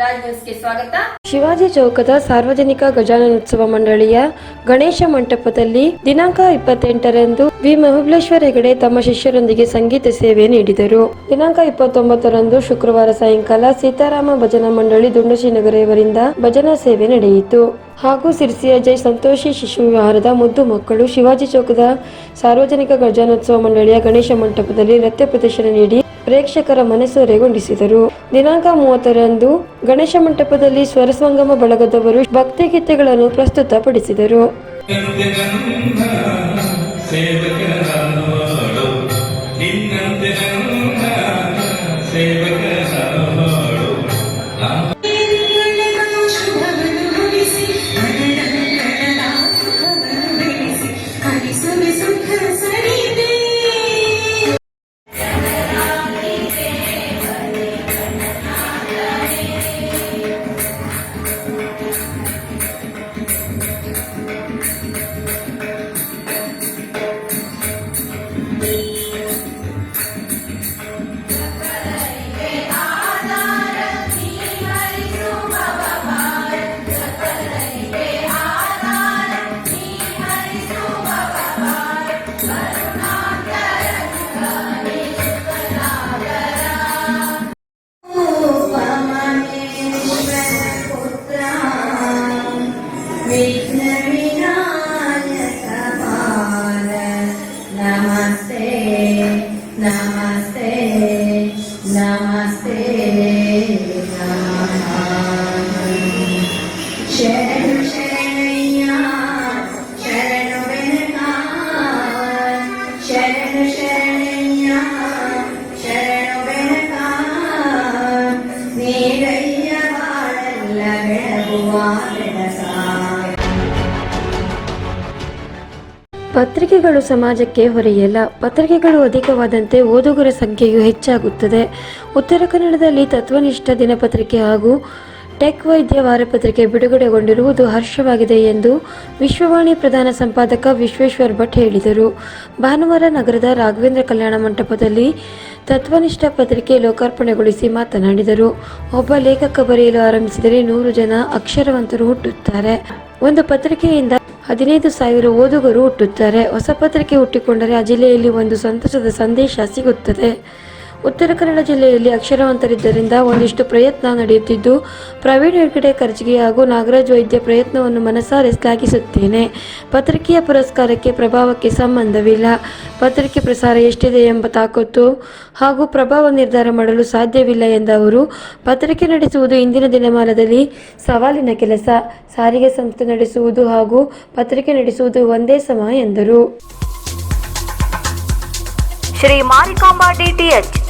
ಸ್ವಾಗತ. ಶಿವಾಜಿ ಚೌಕದ ಸಾರ್ವಜನಿಕ ಗಜಾನನೋತ್ಸವ ಮಂಡಳಿಯ ಗಣೇಶ ಮಂಟಪದಲ್ಲಿ ದಿನಾಂಕ ಇಪ್ಪತ್ತೆಂಟರಂದು ವಿ ಮಹಾಬಲೇಶ್ವರ ಹೆಗಡೆ ತಮ್ಮ ಶಿಷ್ಯರೊಂದಿಗೆ ಸಂಗೀತ ಸೇವೆ ನೀಡಿದರು. ದಿನಾಂಕ ಇಪ್ಪತ್ತೊಂಬತ್ತರಂದು ಶುಕ್ರವಾರ ಸಾಯಂಕಾಲ ಸೀತಾರಾಮ ಭಜನಾ ಮಂಡಳಿ ದುಂಡಶಿ ನಗರವರಿಂದ ಭಜನಾ ಸೇವೆ ನಡೆಯಿತು. ಹಾಗೂ ಸಿರ್ಸಿಯ ಜೈ ಸಂತೋಷಿ ಶಿಶು ವಿಹಾರದ ಮುದ್ದು ಮಕ್ಕಳು ಶಿವಾಜಿ ಚೌಕದ ಸಾರ್ವಜನಿಕ ಗಜಾನೋತ್ಸವ ಮಂಡಳಿಯ ಗಣೇಶ ಮಂಟಪದಲ್ಲಿ ನೃತ್ಯ ಪ್ರದರ್ಶನ ನೀಡಿ ಪ್ರೇಕ್ಷಕರ ಮನಸೂರೆಗೊಂಡಿಸಿದರು ದಿನಾಂಕ ಮೂವತ್ತರಂದು ಗಣೇಶ ಮಂಟಪದಲ್ಲಿ ಸ್ವರಸಂಗಮ ಬಳಗದವರು ಭಕ್ತಿಗೀತೆಗಳನ್ನು ಪ್ರಸ್ತುತಪಡಿಸಿದರು. ಪತ್ರಿಕೆಗಳು ಸಮಾಜಕ್ಕೆ ಹೊರೆಯಲ್ಲ. ಪತ್ರಿಕೆಗಳು ಅಧಿಕವಾದಂತೆ ಓದುಗರ ಸಂಖ್ಯೆಯು ಹೆಚ್ಚಾಗುತ್ತದೆ. ಉತ್ತರ ಕನ್ನಡದಲ್ಲಿ ತತ್ವನಿಷ್ಠ ದಿನಪತ್ರಿಕೆ ಹಾಗೂ ಟೆಕ್ ವೈದ್ಯ ವಾರಪತ್ರಿಕೆ ಬಿಡುಗಡೆಗೊಂಡಿರುವುದು ಹರ್ಷವಾಗಿದೆ ಎಂದು ವಿಶ್ವವಾಣಿ ಪ್ರಧಾನ ಸಂಪಾದಕ ವಿಶ್ವೇಶ್ವರ್ ಭಟ್ ಹೇಳಿದರು. ಭಾನುವಾರ ನಗರದ ರಾಘವೇಂದ್ರ ಕಲ್ಯಾಣ ಮಂಟಪದಲ್ಲಿ ತತ್ವನಿಷ್ಠ ಪತ್ರಿಕೆ ಲೋಕಾರ್ಪಣೆಗೊಳಿಸಿ ಮಾತನಾಡಿದರು. ಒಬ್ಬ ಲೇಖಕ ಬರೆಯಲು ಆರಂಭಿಸಿದರೆ ನೂರು ಜನ ಅಕ್ಷರವಂತರು ಹುಟ್ಟುತ್ತಾರೆ. ಒಂದು ಪತ್ರಿಕೆಯಿಂದ ಹದಿನೈದು ಸಾವಿರ ಓದುಗರು ಹುಟ್ಟುತ್ತಾರೆ. ಹೊಸ ಪತ್ರಿಕೆ ಹುಟ್ಟಿಕೊಂಡರೆ ಆ ಜಿಲ್ಲೆಯಲ್ಲಿ ಒಂದು ಸಂತಸದ ಸಂದೇಶ ಸಿಗುತ್ತದೆ. ಉತ್ತರ ಕನ್ನಡ ಜಿಲ್ಲೆಯಲ್ಲಿ ಅಕ್ಷರವಂತರಿದ್ದರಿಂದ ಒಂದಿಷ್ಟು ಪ್ರಯತ್ನ ನಡೆಯುತ್ತಿದ್ದು, ಪ್ರವೀಣ್ ಹೆಗ್ಗಡೆ ಕರ್ಜಿಗೆ ಹಾಗೂ ನಾಗರಾಜ್ ವೈದ್ಯ ಪ್ರಯತ್ನವನ್ನು ಮನಸಾರೆ ಶ್ಲಾಘಿಸುತ್ತೇನೆ. ಪತ್ರಿಕೆಯ ಪುರಸ್ಕಾರಕ್ಕೆ ಪ್ರಭಾವಕ್ಕೆ ಸಂಬಂಧವಿಲ್ಲ. ಪತ್ರಿಕೆ ಪ್ರಸಾರ ಎಷ್ಟಿದೆ ಎಂಬ ತಾಕತ್ತು ಹಾಗೂ ಪ್ರಭಾವ ನಿರ್ಧಾರ ಮಾಡಲು ಸಾಧ್ಯವಿಲ್ಲ ಎಂದ ಅವರು, ಪತ್ರಿಕೆ ನಡೆಸುವುದು ಇಂದಿನ ದಿನಮಾನದಲ್ಲಿ ಸವಾಲಿನ ಕೆಲಸ. ಸಾರಿಗೆ ಸಂಸ್ಥೆ ನಡೆಸುವುದು ಹಾಗೂ ಪತ್ರಿಕೆ ನಡೆಸುವುದು ಒಂದೇ ಸಮ ಎಂದರು. ಶ್ರೀ ಮಾರಿಕಾಂಬಾ ಡಿಟಿಎಚ್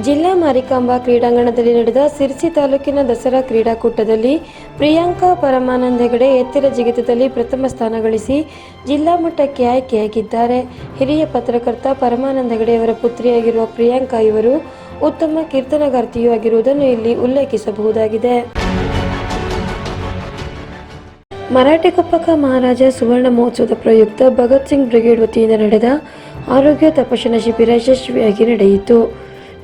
ಜಿಲ್ಲಾ ಮಾರಿಕಾಂಬಾ ಕ್ರೀಡಾಂಗಣದಲ್ಲಿ ನಡೆದ ಸಿರ್ಸಿ ತಾಲೂಕಿನ ದಸರಾ ಕ್ರೀಡಾಕೂಟದಲ್ಲಿ ಪ್ರಿಯಾಂಕಾ ಪರಮಾನಂದ ಹೆಗಡೆ ಎತ್ತರ ಜಿಗಿತದಲ್ಲಿ ಪ್ರಥಮ ಸ್ಥಾನ ಗಳಿಸಿ ಜಿಲ್ಲಾ ಮಟ್ಟಕ್ಕೆ ಆಯ್ಕೆಯಾಗಿದ್ದಾರೆ. ಹಿರಿಯ ಪತ್ರಕರ್ತ ಪರಮಾನಂದ್ ಹೆಗಡೆಯವರ ಪುತ್ರಿಯಾಗಿರುವ ಪ್ರಿಯಾಂಕಾ ಇವರು ಉತ್ತಮ ಕೀರ್ತನಗಾರ್ತಿಯೂ ಆಗಿರುವುದನ್ನು ಇಲ್ಲಿ ಉಲ್ಲೇಖಿಸಬಹುದಾಗಿದೆ. ಮರಾಠಿ ಕೊಪ್ಪಕ ಮಹಾರಾಜ ಸುವರ್ಣ ಮಹೋತ್ಸವದ ಪ್ರಯುಕ್ತ ಭಗತ್ ಸಿಂಗ್ ಬ್ರಿಗೇಡ್ ವತಿಯಿಂದ ನಡೆದ ಆರೋಗ್ಯ ತಪಾಸಣಾ ಶಿಬಿರ ಯಶಸ್ವಿಯಾಗಿ ನಡೆಯಿತು.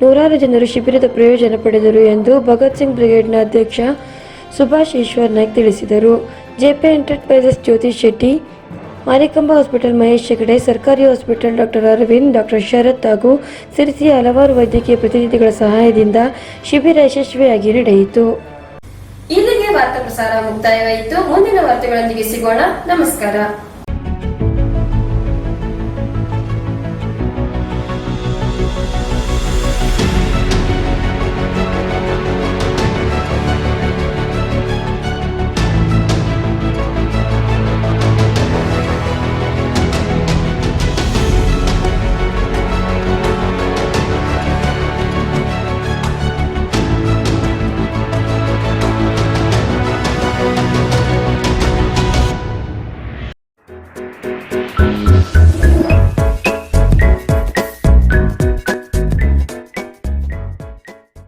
ನೂರಾರು ಜನರು ಶಿಬಿರದ ಪ್ರಯೋಜನ ಪಡೆದರು ಎಂದು ಭಗತ್ ಸಿಂಗ್ ಬ್ರಿಗೇಡ್ನ ಅಧ್ಯಕ್ಷ ಸುಭಾಷ್ ಈಶ್ವರ್ ನಾಯ್ಕ್ ತಿಳಿಸಿದರು. JP enterprises Jyotish Shetty Marikamba hospital Mahesh Hegde, ಸರ್ಕಾರಿ hospital doctor Arvind, doctor Sharath ಹಾಗೂ ಸಿರಿಸಿಯ ಹಲವಾರು ವೈದ್ಯಕೀಯ ಪ್ರತಿನಿಧಿಗಳ ಸಹಾಯದಿಂದ ಶಿಬಿರ ಯಶಸ್ವಿಯಾಗಿ ನಡೆಯಿತು. ಇಲ್ಲಿಗೆ ವಾರ್ತಾ ಪ್ರಸಾರ ಮುಕ್ತಾಯವಾಯಿತು. ಮುಂದಿನ ವಾರ್ತೆಗಳೊಂದಿಗೆ ಸಿಗೋಣ. ನಮಸ್ಕಾರ.